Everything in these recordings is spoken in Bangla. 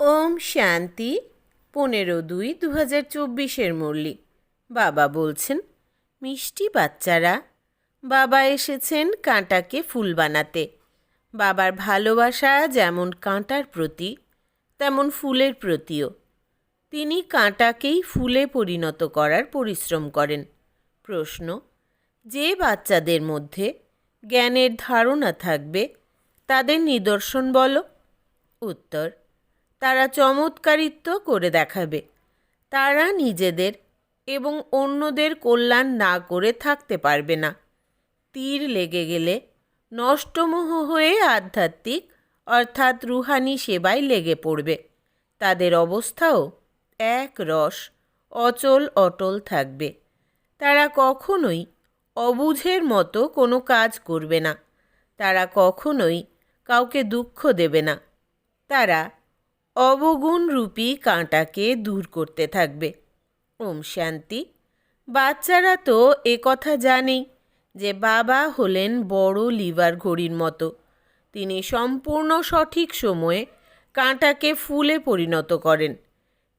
ওম শান্তি, পনেরো দুই দু হাজার চব্বিশের মল্লিক বাবা বলছেন, মিষ্টি বাচ্চারা, বাবা এসেছেন কাঁটাকে ফুল বানাতে। বাবার ভালোবাসা যেমন কাঁটার প্রতি, তেমন ফুলের প্রতিও। তিনি কাঁটাকেই ফুলে পরিণত করার পরিশ্রম করেন। প্রশ্ন, যে বাচ্চাদের মধ্যে জ্ঞানের ধারণা থাকবে, তাদের নিদর্শন বলো? উত্তর তারা চমৎকারিত্ব করে দেখাবে। তারা নিজেদের এবং অন্যদের কল্যাণ না করে থাকতে পারবে না। তীর লেগে গেলে নষ্টমোহ হয়ে আধ্যাত্মিক অর্থাৎ রুহানি সেবায় লেগে পড়বে। তাদের অবস্থাও এক রস, অচল, অটল থাকবে। তারা কখনোই অবুঝের মতো কোনো কাজ করবে না। তারা কখনোই কাউকে দুঃখ দেবে না। তারা অবগুণরূপী কাঁটাকে দূর করতে থাকবে। ওম শান্তি। বাচ্চারা তো এ কথা জানেই যে বাবা হলেন বড় লিভার ঘড়ির মতো। তিনি সম্পূর্ণ সঠিক সময়ে কাঁটাকে ফুলে পরিণত করেন।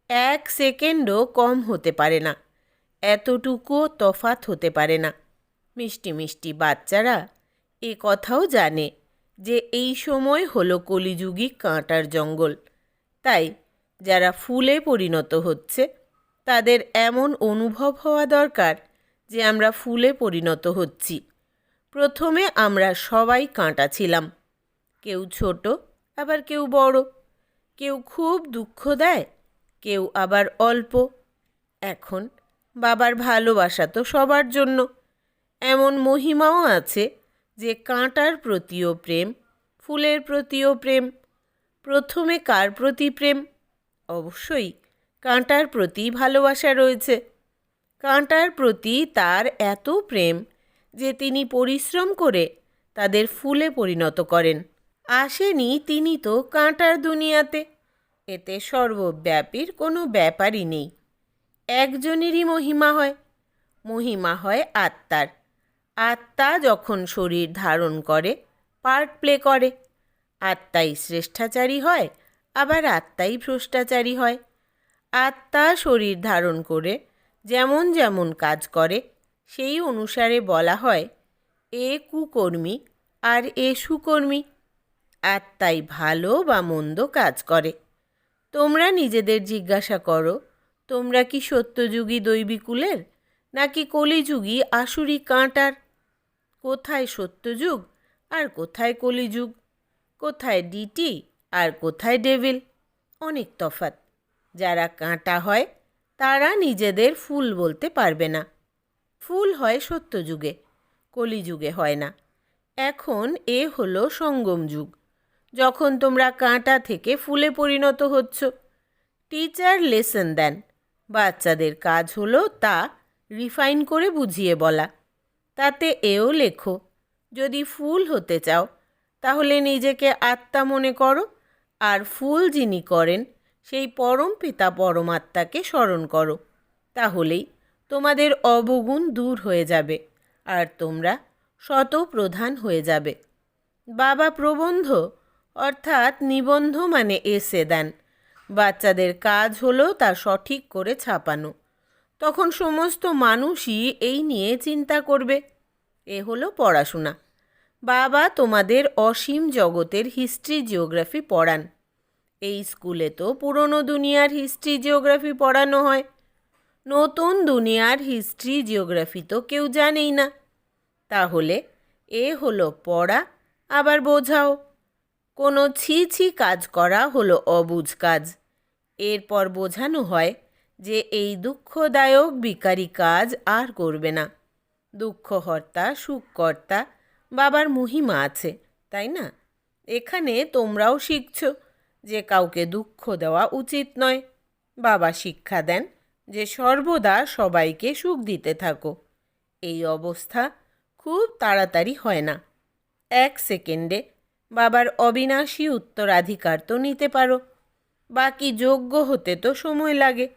এক সেকেন্ডও কম হতে পারে না। এতটুকুও তফাত হতে পারে না। মিষ্টি মিষ্টি বাচ্চারা এ কথাও জানে যে এই সময় হলো কলিযুগী কাঁটার জঙ্গল। তাই যারা ফুলে পরিণত হচ্ছে, তাদের এমন অনুভব হওয়া দরকার যে আমরা ফুলে পরিণত হচ্ছি। প্রথমে আমরা সবাই কাঁটা ছিলাম। কেউ ছোট, আবার কেউ বড়। কেউ খুব দুঃখ দেয়, কেউ আবার অল্প। এখন বাবার ভালোবাসা তো সবার জন্য। এমন মহিমাও আছে যে কাঁটার প্রতিও প্রেম, ফুলের প্রতিও প্রেম। প্রথমে কার প্রতি প্রেম? অবশ্যই কাঁটার প্রতি ভালোবাসা রয়েছে। কাঁটার প্রতি তার এত প্রেম যে তিনি পরিশ্রম করে তাদের ফুলে পরিণত করেন। আসেনি তিনি তো কাঁটার দুনিয়াতে। এতে সর্বব্যাপীর কোনো ব্যাপারই নেই। একজনেরই মহিমা হয়। মহিমা হয় আত্মার। আত্মা যখন শরীর ধারণ করে পার্ট প্লে করে। আত্মাই শ্রেষ্ঠাচারী হয়, আবার আত্মাই ভ্রষ্টাচারী হয়। আত্মা শরীর ধারণ করে, যেমন যেমন কাজ করে, সেই অনুসারে বলা হয়, এ কুকর্মী আর এ সুকর্মী। আত্মাই ভালো বা মন্দ কাজ করে। তোমরা নিজেদের জিজ্ঞাসা করো, তোমরা কি সত্যযুগী দৈবিকুলের, নাকি কলিযুগী আসুরি কাঁটার? কোথায় সত্যযুগ আর কোথায় কলিযুগ? কোথায় ডিটি আর কোথায় ডেভিল অনেক তফাত যারা কাঁটা হয়, তারা নিজেদের ফুল বলতে পারবে না। ফুল হয় সত্যযুগে, কলিযুগে হয় না। এখন এ হলো সঙ্গম যুগ। যখন তোমরা কাঁটা থেকে ফুলে পরিণত হচ্ছ টিচার লেসন দেন। বাচ্চাদের কাজ হলো তা রিফাইন করে বুঝিয়ে বলা। তাতে এও লেখো, যদি ফুল হতে চাও তাহলে নিজেকে আত্মা মনে করো আর ফুল যিনি করেন, সেই পরম পিতা পরমাত্মাকে স্মরণ করো। তাহলেই তোমাদের অবগুণ দূর হয়ে যাবে আর তোমরা শত প্রধান হয়ে যাবে। বাবা প্রবন্ধ অর্থাৎ নিবন্ধ মানে এসে দেন। বাচ্চাদের কাজ হলো তা সঠিক করে ছাপানো। তখন সমস্ত মানুষই এই নিয়ে চিন্তা করবে। এ হলো পড়াশোনা। বাবা তোমাদের অসীম জগতের হিস্ট্রি জিওগ্রাফি পড়ান। এই স্কুলে তো পুরনো দুনিয়ার হিস্ট্রি জিওগ্রাফি পড়ানো হয়। নতুন দুনিয়ার হিস্ট্রি জিওগ্রাফি তো কেউ জানেই না। তাহলে এ হলো পড়া, আবার বোঝাও। কোনো ছি ছি কাজ করা হলো অবুঝ কাজ। এরপর বোঝানো হয় যে এই দুঃখদায়ক বিকারী কাজ আর করবে না। দুঃখহর্তা সুখকর্তা বাবার মহিমা আছে, তাই না? এখানে তোমরাও শিখছো যে কাউকে দুঃখ দেওয়া উচিত নয়। বাবা শিক্ষা দেন যে সর্বদা সবাইকে সুখ দিতে থাকো। এই অবস্থা খুব তাড়াতাড়ি হয় না। এক সেকেন্ডে বাবার অবিনাশী উত্তরাধিকার তো নিতে পারো। বাকি যোগ্য হতে তো সময় লাগে।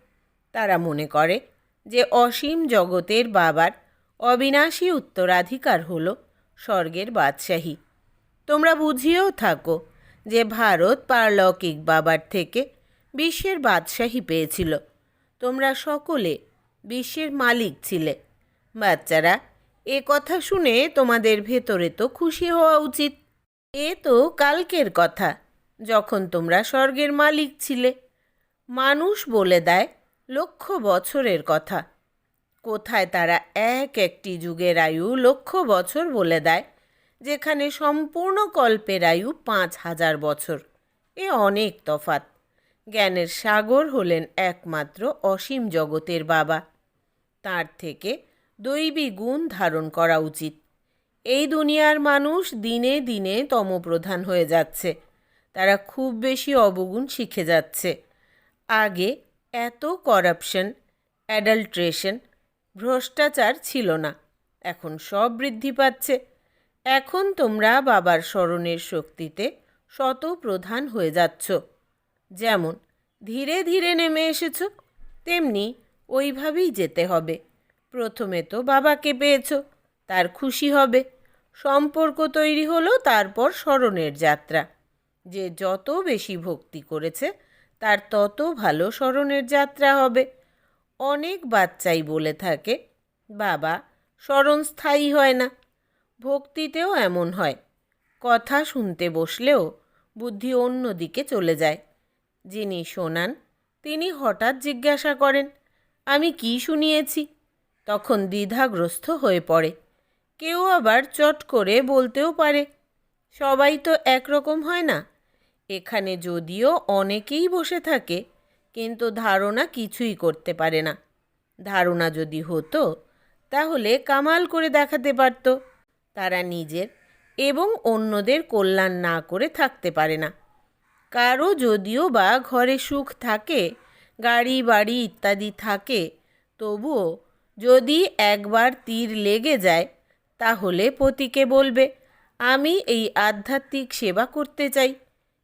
তারা মনে করে যে অসীম জগতের বাবার অবিনাশী উত্তরাধিকার হলো স্বর্গের বাদশাহী। তোমরা বুঝিয়েও থাকো যে ভারত পারলৌকিক বাবার থেকে বিশ্বের বাদশাহী পেয়েছিল। তোমরা সকলে বিশ্বের মালিক ছিলে। বাচ্চারা, এ কথা শুনে তোমাদের ভেতরে তো খুশি হওয়া উচিত। এ তো কালকের কথা, যখন তোমরা স্বর্গের মালিক ছিলে। মানুষ বলে দেয় লক্ষ বছরের কথা। কোথায় তারা এক একটি যুগের আয়ু লক্ষ বছর বলে দেয়, যেখানে সম্পূর্ণ কল্পের আয়ু পাঁচ হাজার বছর। এ অনেক তফাত জ্ঞানের সাগর হলেন একমাত্র অসীম জগতের বাবা। তার থেকে দৈবী গুণ ধারণ করা উচিত। এই দুনিয়ার মানুষ দিনে দিনে তমপ্রধান হয়ে যাচ্ছে। তারা খুব বেশি অবগুণ শিখে যাচ্ছে। আগে এত করাপশন, অ্যাডাল্ট্রেশন ভ্রষ্টাচার ছিল না। এখন সব বৃদ্ধি পাচ্ছে। এখন তোমরা বাবার স্মরণের শক্তিতে শত প্রধান হয়ে যাচ্ছ। যেমন, ধীরে ধীরে নেমে এসেছ, তেমনি ওইভাবেই যেতে হবে। প্রথমে তো বাবাকে পেয়েছ, তার খুশি হবে। সম্পর্ক তৈরি হলো, তারপর স্মরণের যাত্রা। যে যত বেশি ভক্তি করেছে, তার তত ভালো স্মরণের যাত্রা হবে। অনেক বাচ্চাই বলে থাকে, বাবা স্মরণ স্থায়ী হয় না, ভক্তিতেও এমন হয়, কথা শুনতে বসলেও বুদ্ধি অন্য দিকে চলে যায়। যিনি শোনান, তিনি হঠাৎ জিজ্ঞাসা করেন, আমি কি শুনিয়েছি? তখন দ্বিধাগ্রস্ত হয়ে পড়ে, কেউ আবার চট করে বলতেও পারে, সবাই তো একরকম হয় না, এখানে যদিও অনেকেই বসে থাকে কিন্তু ধারণা কিছুই করতে পারে না। ধারণা যদি হতো, তাহলে কামাল করে দেখাতে পারত। তারা নিজের এবং অন্যদের কল্যাণ না করে থাকতে পারে না। কারও যদিও বা ঘরে সুখ থাকে, গাড়ি, বাড়ি ইত্যাদি থাকে, তবুও যদি একবার তীর লেগে যায়, তাহলে পতিকে বলবে, আমি এই আধ্যাত্মিক সেবা করতে চাই।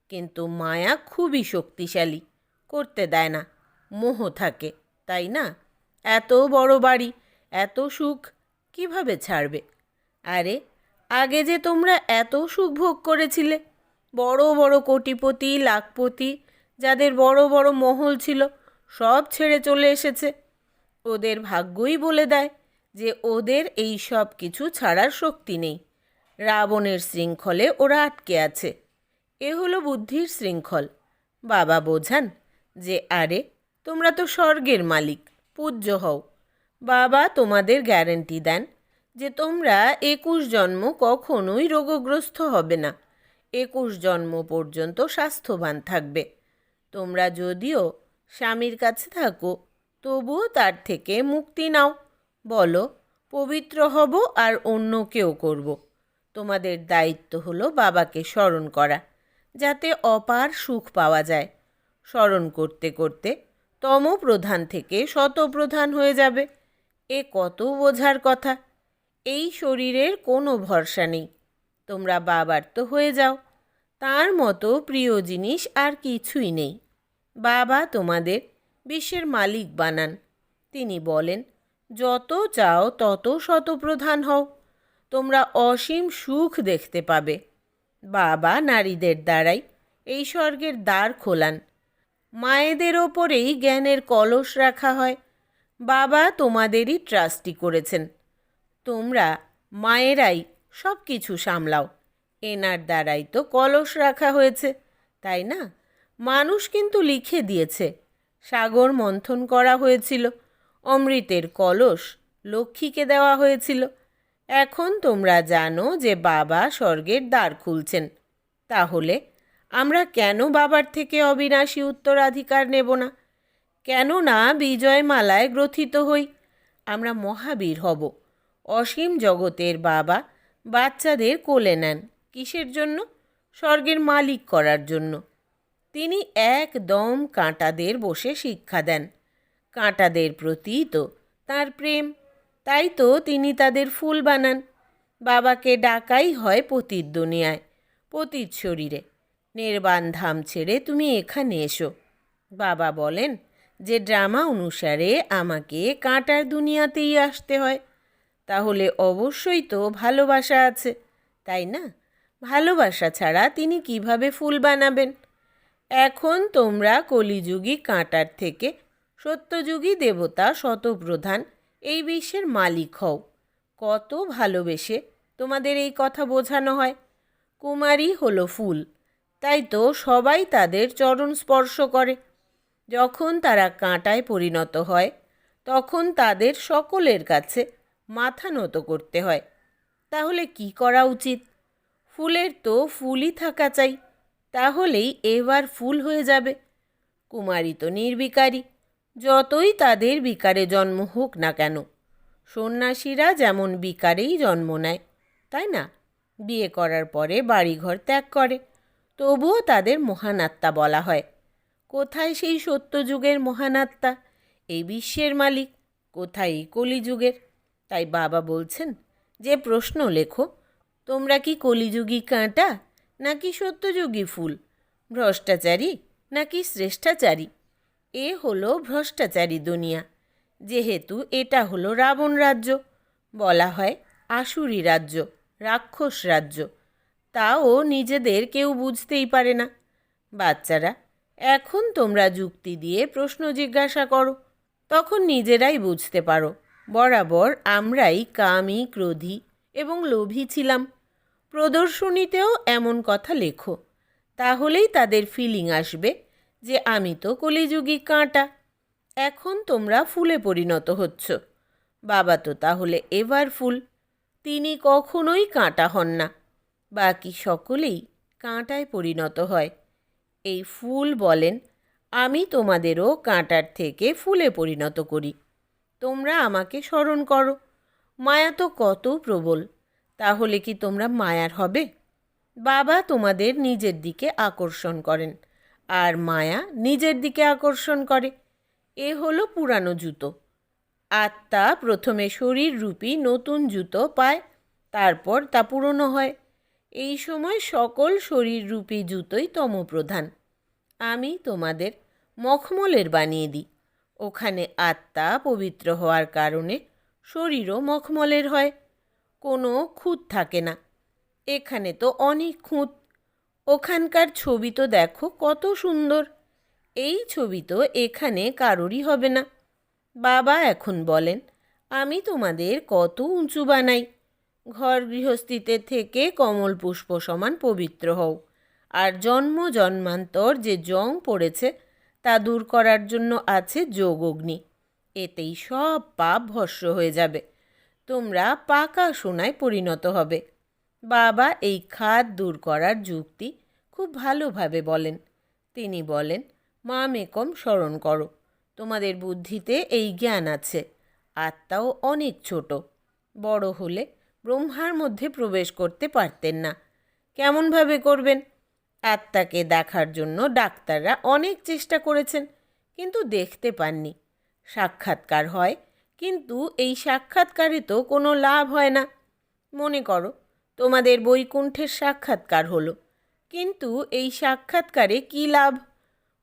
কিন্তু মায়া খুবই শক্তিশালী। করতে দেয় না। মোহ থাকে, তাই না? এত বড় বাড়ি, এত সুখ কীভাবে ছাড়বে? আরে, আগে যে তোমরা এত সুখ ভোগ করেছিলে, বড় বড় কোটিপতি, লাখপতি, যাদের বড় বড় মহল ছিল, সব ছেড়ে চলে এসেছে। ওদের ভাগ্যই বলে দেয় যে ওদের এই সব কিছু ছাড়ার শক্তি নেই। রাবণের শৃঙ্খলে ওরা আটকে আছে। এ হলো বুদ্ধির শৃঙ্খল। বাবা বোঝান যে, আরে, তোমরা তো স্বর্গের মালিক, পূজ্য হও। বাবা তোমাদের গ্যারেন্টি দেন যে, তোমরা একুশ জন্ম কখনোই রোগগ্রস্ত হবে না। একুশ জন্ম পর্যন্ত স্বাস্থ্যবান থাকবে। তোমরা যদিও স্বামীর কাছে থাকো, তবুও তার থেকে মুক্তি নাও। বলো, পবিত্র হব আর অন্যকেও করব। তোমাদের দায়িত্ব হলো বাবাকে স্মরণ করা, যাতে অপার সুখ পাওয়া যায়। স্মরণ করতে করতে তম প্রধান থেকে শতপ্রধান হয়ে যাবে। এ কত বোঝার কথা। এই শরীরের কোনো ভরসা নেই। তোমরা বাবার তো হয়ে যাও। তার মতো প্রিয় জিনিস আর কিছুই নেই। বাবা তোমাদের বিশ্বের মালিক বানান। তিনি বলেন, যত চাও তত শতপ্রধান হও। তোমরা অসীম সুখ দেখতে পাবে। বাবা নারীদের দ্বারাই এই স্বর্গের দ্বার খোলান। মায়েদের ওপরেই জ্ঞানের কলস রাখা হয়। বাবা তোমাদেরই ট্রাস্টি করেছেন। তোমরা মায়েরাই সব কিছু সামলাও। এনার দ্বারাই তো কলস রাখা হয়েছে, তাই না? মানুষ কিন্তু লিখে দিয়েছে। সাগর মন্থন করা হয়েছিল। অমৃতের কলস লক্ষ্মীকে দেওয়া হয়েছিল। এখন তোমরা জানো যে বাবা স্বর্গের দ্বার খুলছেন। তাহলে আমরা কেন বাবার থেকে অবিনাশী উত্তরাধিকার নেব না? কেন না বিজয়মালায় গ্রথিত হই? আমরা মহাবীর হব। অসীম জগতের বাবা বাচ্চাদের কোলে নেন। কিসের জন্য? স্বর্গের মালিক করার জন্য। তিনি একদম কাঁটাদের বসে শিক্ষা দেন। কাঁটাদের প্রতি তো তাঁর প্রেম। তাই তো তিনি তাদের ফুল বানান। বাবাকে ডাকাই হয় পতির দুনিয়ায় পতির শরীরে। নির্বাণ ধাম ছেড়ে তুমি এখানে এসো। বাবা বলেন, যে ড্রামা অনুসারে আমাকে কাঁটার দুনিয়াতেই আসতে হয়। তাহলে অবশ্যই তো ভালোবাসা আছে, তাই না? ভালোবাসা ছাড়া তিনি কীভাবে ফুল বানাবেন? এখন তোমরা কলিযুগী কাঁটার থেকে সত্যযুগী দেবতা শতপ্রধান এই বিশ্বের মালিক হও। কত ভালোবেসে তোমাদের এই কথা বোঝানো হয়। কুমারী হলো ফুল তাই তো সবাই তাদের চরণ স্পর্শ করে। যখন তারা কাঁটায় পরিণত হয়, তখন তাদের সকলের কাছে মাথা নত করতে হয়। তাহলে কি করা উচিত? ফুলের তো ফুলই থাকা চাই, তাহলেই এবার ফুল হয়ে যাবে। কুমারী তো নির্বিকারী, যতই তাদের বিকারে জন্ম হোক না কেন। সন্ন্যাসীরা যেমন বিকারেই জন্ম নেয়, তাই না? বিয়ে করার পরে বাড়িঘর ত্যাগ করে। তবুও তাদের মহানাত্মা বলা হয়। কোথায় সেই সত্যযুগের মহানাত্মা এই বিশ্বের মালিক। কোথায় এই কলিযুগের? তাই বাবা বলছেন, যে প্রশ্ন লেখো, তোমরা কি কলিযুগী কাঁটা, নাকি সত্যযুগী ফুল? ভ্রষ্টাচারী, নাকি শ্রেষ্ঠাচারী? এ হলো ভ্রষ্টাচারী দুনিয়া। যেহেতু এটা হলো রাবণ রাজ্য, বলা হয় আসুরি রাজ্য, রাক্ষস রাজ্য। তাও নিজেদের কেউ বুঝতেই পারে না। বাচ্চারা, এখন তোমরা যুক্তি দিয়ে প্রশ্ন জিজ্ঞাসা করো। তখন নিজেরাই বুঝতে পারো, বরাবর আমরাই কামী ক্রোধী এবং লোভী ছিলাম। প্রদর্শনীতেও এমন কথা লেখো, তাহলেই তাদের ফিলিং আসবে যে আমি তো কলিযুগী কাঁটা। এখন তোমরা ফুলে পরিণত হচ্ছ, বাবা তো তাহলে এবার ফুল, তিনি কখনোই কাঁটা হন না। বাকি সকলেই কাঁটায় পরিণত হয়। এই ফুল বলেন, আমি তোমাদেরও কাঁটার থেকে ফুলে পরিণত করি। তোমরা আমাকে স্মরণ করো। মায়া তো কত প্রবল, তাহলে কি তোমরা মায়ার হবে? বাবা তোমাদের নিজের দিকে আকর্ষণ করেন আর মায়া নিজের দিকে আকর্ষণ করে। এ হলো পুরানো জুতো। আত্মা প্রথমে শরীর রূপী নতুন জুতো পায়, তারপর তা পুরনো হয়। এই সময় সকল শরীররূপী জুতোই তমপ্রধান। আমি তোমাদের মখমলের বানিয়ে দিই। ওখানে আত্মা পবিত্র হওয়ার কারণে শরীরও মখমলের হয়। কোনো খুঁত থাকে না। এখানে তো অনেক খুঁত। ওখানকার ছবি তো দেখো কত সুন্দর। এই ছবি তো এখানে কারোরই হবে না। বাবা এখন বলেন, আমি তোমাদের কত উঁচু বানাই। ঘর গৃহস্থিতে থেকে কমল পুষ্প সমান পবিত্র হও। আর জন্ম জন্মান্তর যে জং পড়েছে, তা দূর করার জন্য আছে যোগ অগ্নি এতেই সব পাপ ভস্য হয়ে যাবে। তোমরা পাকা সোনায় পরিণত হবে। বাবা এই খাদ দূর করার যুক্তি খুব ভালোভাবে বলেন। তিনি বলেন, মা মেকম স্মরণ করো, তোমাদের বুদ্ধিতে এই জ্ঞান আছে। আত্মাও অনেক ছোট। বড় হলে ব্রহ্মার মধ্যে প্রবেশ করতে পারতেন না। কেমনভাবে করবেন? আত্মাকে দেখার জন্য ডাক্তাররা অনেক চেষ্টা করেছেন, কিন্তু দেখতে পাননি। সাক্ষাৎকার হয়, কিন্তু এই সাক্ষাৎকারে তো কোনো লাভ হয় না। মনে করো, তোমাদের বৈকুণ্ঠের সাক্ষাৎকার হলো, কিন্তু এই সাক্ষাৎকারে কী লাভ?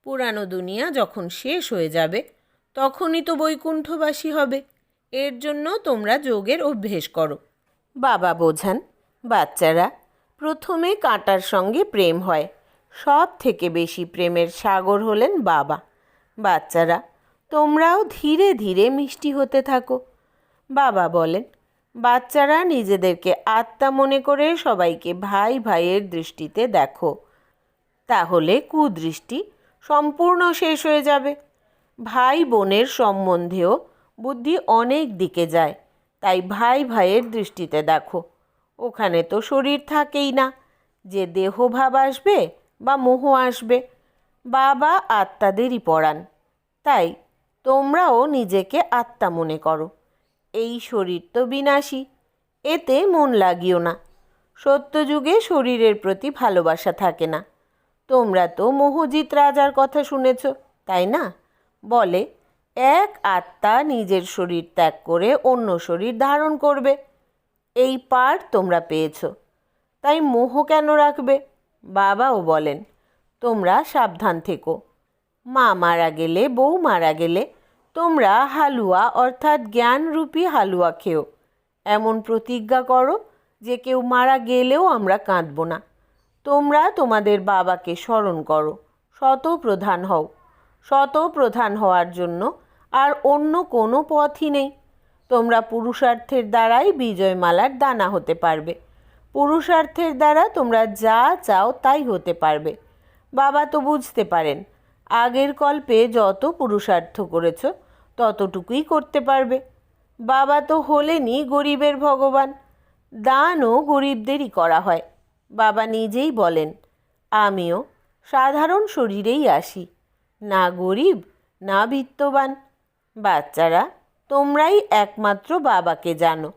পুরানো দুনিয়া যখন শেষ হয়ে যাবে, তখনই তো বৈকুণ্ঠবাসী হবে। এর জন্য তোমরা যোগের অভ্যেস করো। বাবা বোঝান, বাচ্চারা, প্রথমে কাঁটার সঙ্গে প্রেম হয়। সব থেকে বেশি প্রেমের সাগর হলেন বাবা। বাচ্চারা, তোমরাও ধীরে ধীরে মিষ্টি হতে থাকো। বাবা বলেন, বাচ্চারা নিজেদেরকে আত্মা মনে করে সবাইকে ভাই ভাইয়ের দৃষ্টিতে দেখো। তাহলে কুদৃষ্টি সম্পূর্ণ শেষ হয়ে যাবে। ভাই বোনের সম্বন্ধেও বুদ্ধি অনেক দিকে যায়। তাই ভাই ভাইয়ের দৃষ্টিতে দেখো। ওখানে তো শরীর থাকেই না। যে দেহভাব আসবে বা মোহ আসবে, বাবা আত্মাদেরই পড়ান তাই তোমরাও নিজেকে আত্মা মনে করো। এই শরীর তো বিনাশী, এতে মন লাগিও না। সত্যযুগে শরীরের প্রতি ভালোবাসা থাকে না। তোমরা তো মোহজিৎ রাজার কথা শুনেছ, তাই না? বলে এক আত্মা নিজের শরীর ত্যাগ করে অন্য শরীর ধারণ করবে। এই পার তোমরা পেয়েছ। তাই মোহ কেন রাখবে? বাবাও বলেন, তোমরা সাবধান থেকো। মা মারা গেলে, বউ মারা গেলে তোমরা হালুয়া অর্থাৎ জ্ঞানরূপী হালুয়া খেও। এমন প্রতিজ্ঞা করো যে কেউ মারা গেলেও আমরা কাঁদব না। তোমরা তোমাদের বাবাকে স্মরণ করো। শত প্রধান হও। শত প্রধান হওয়ার জন্য আর অন্য কোনো পথই নেই। তোমরা পুরুষার্থের দ্বারাই বিজয়মালার দানা হতে পারবে। পুরুষার্থের দ্বারা তোমরা যা চাও তাই হতে পারবে। বাবা তো বুঝতে পারেন, আগের কল্পে যত পুরুষার্থ করেছ, ততটুকুই করতে পারবে। বাবা তো হলেনই গরিবের ভগবান, দানও গরিবদেরই করা হয়। বাবা নিজেই বলেন, আমিও সাধারণ শরীরেই আসি, না গরিব, না বিত্তবান। বাচ্চারা, তোমরাই একমাত্র বাবাকে জানো।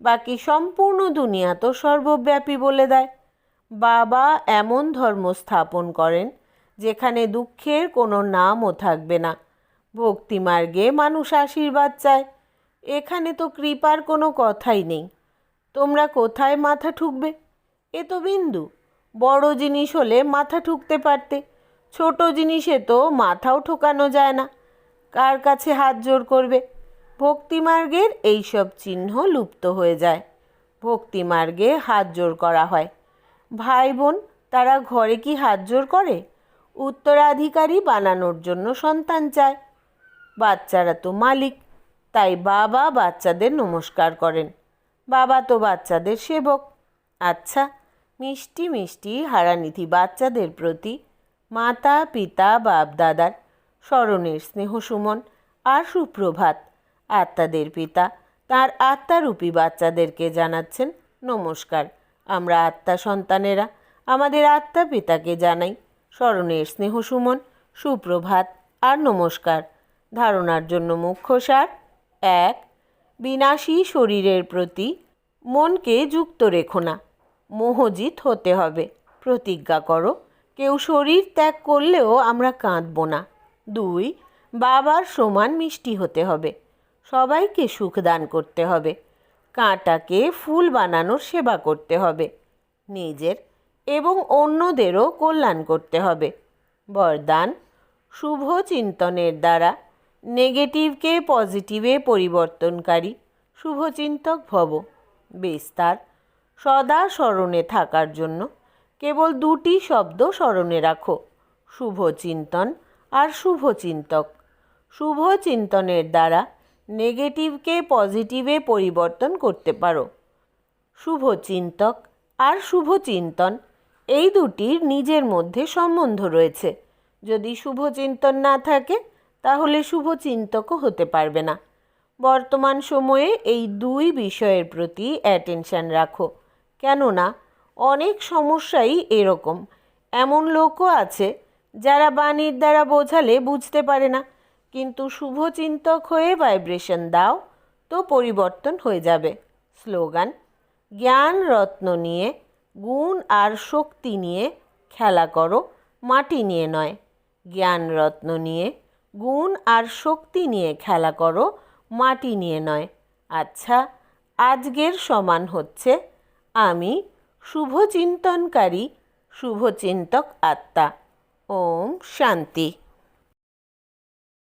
বাকি সম্পূর্ণ দুনিয়া তো সর্বব্যাপী বলে দেয়। বাবা এমন ধর্ম স্থাপন করেন, যেখানে দুঃখের কোনো নামও থাকবে না। ভক্তিমার্গে মানুষ আশীর্বাদ চায়। এখানে তো কৃপার কোনো কথাই নেই। তোমরা কোথায় মাথা ঠুকবে? এ তো বিন্দু। বড় জিনিস হলে মাথা ঠুকতে পারতে। ছোট জিনিসে তো মাথাও ঠোকানো যায় না। কার কাছে হাত জোর করবে? ভক্তিমার্গের এইসব চিহ্ন লুপ্ত হয়ে যায়। ভক্তিমার্গে হাত জোর করা হয়। ভাই বোন, তারা ঘরে কি হাত জোর করে? উত্তরাধিকারী বানানোর জন্য সন্তান চায়। বাচ্চারা তো মালিক, তাই বাবা বাচ্চাদের নমস্কার করেন। বাবা তো বাচ্চাদের সেবক। আচ্ছা মিষ্টি মিষ্টি হারানিধি বাচ্চাদের প্রতি মাতা, পিতা, বাপ, দাদার স্মরণের স্নেহ সুমন আর সুপ্রভাত। আত্মাদের পিতা, তার আত্মারূপী বাচ্চাদেরকে জানাচ্ছেন, নমস্কার। আমরা আত্মা সন্তানেরা, আমাদের আত্মা পিতাকে জানাই। স্মরণের স্নেহ সুমন, সুপ্রভাত আর নমস্কার। ধারণার জন্য মুখ্য সার, এক, বিনাশী শরীরের প্রতি মনকে যুক্ত রেখো না। মোহজিত হতে হবে। প্রতিজ্ঞা করো, কেউ শরীর ত্যাগ করলেও আমরা কাঁদব না। দুই, বাবার সমান মিষ্টি হতে হবে। সবাইকে সুখ দান করতে হবে। কাঁটাকে ফুল বানানোর সেবা করতে হবে। নিজের এবং অন্যদেরও কল্যাণ করতে হবে। বরদান, শুভ চিন্তনের দ্বারা নেগেটিভকে পজিটিভে পরিবর্তনকারী শুভচিন্তক ভব। বিস্তার, সদা স্মরণে থাকার জন্য কেবল দুটি শব্দ স্মরণে রাখো। শুভ চিন্তন আর শুভ চিন্তক শুভ চিন্তনের দ্বারা নেগেটিভকে পজিটিভে পরিবর্তন করতে পারো। শুভ চিন্তক আর শুভ চিন্তন এই দুটির নিজের মধ্যে সম্বন্ধ রয়েছে। যদি শুভ চিন্তন না থাকে, তাহলে শুভ চিন্তকও হতে পারবে না। বর্তমান সময়ে এই দুই বিষয়ের প্রতি অ্যাটেনশন রাখো। কেননা, অনেক সমস্যাই এরকম। এমন লোকও আছে যারা বাণীর দ্বারা বোঝালে বুঝতে পারে না। কিন্তু শুভচিন্তক হয়ে ভাইব্রেশন দাও, তো পরিবর্তন হয়ে যাবে। স্লোগান, জ্ঞান রত্ন নিয়ে, গুণ আর শক্তি নিয়ে খেলা করো, মাটি নিয়ে নয়। জ্ঞান রত্ন নিয়ে, গুণ আর শক্তি নিয়ে খেলা করো, মাটি নিয়ে নয়। আচ্ছা আজকের সমান হচ্ছে, আমি শুভচিন্তনকারী, শুভচিন্তক আত্মা। ওম শান্তি